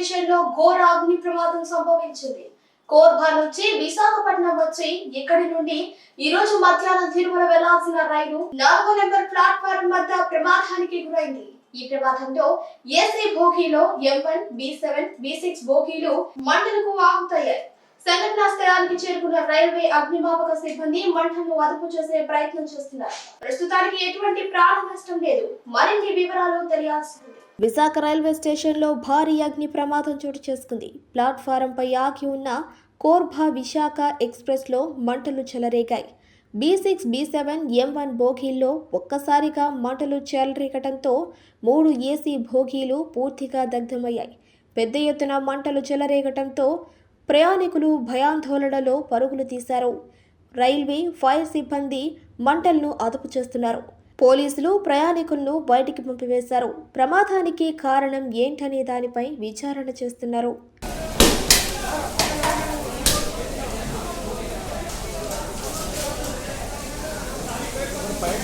స్టేషన్లో ఘోర అగ్ని ప్రమాదం సంభవించింది. కోర్బా నుంచి విశాఖపట్నం వచ్చి ఇక్కడి నుండి ఈ రోజు మధ్యాహ్నం తిరుమల వెళ్ళాల్సిన రైలు నాలుగో నెంబర్ ప్లాట్ఫారం వద్ద ప్రమాదానికి గురైంది. ఈ ప్రమాదంలో AC బోగీలో M one B seven B six బోగీలు మంటలకు ఆహుతయ్యాయి. సంఘటనా స్థలానికి చేరుకున్న రైల్వే అగ్నిమాపక సిబ్బంది మంటలను అదుపు చేసే ప్రయత్నం చేస్తున్నారు. ప్రస్తుతానికి ఎటువంటి ప్రాణ నష్టం లేదు. మరిన్ని వివరాలు తెలియాల్సి ఉంది విశాఖ రైల్వే స్టేషన్లో భారీ అగ్ని ప్రమాదం చోటు చేసుకుంది. ప్లాట్ఫారంపై ఆగి ఉన్న కోర్భా విశాఖ ఎక్స్ప్రెస్లో మంటలు చెలరేగాయి. B six B seven M one బోగీల్లో ఒక్కసారిగా మంటలు చెలరేగటంతో మూడు ఏసీ భోగీలు పూర్తిగా దగ్ధమయ్యాయి. పెద్ద ఎత్తున మంటలు చెలరేగటంతో ప్రయాణికులు భయాందోళనలో పరుగులు తీశారు. రైల్వే ఫైర్ సిబ్బంది మంటలను అదుపు చేస్తున్నారు. పోలీసులు ప్రయాణికులను బయటికి పంపివేశారు. ప్రమాదానికి కారణం ఏంటనే దానిపై విచారణ చేస్తున్నారు. బయట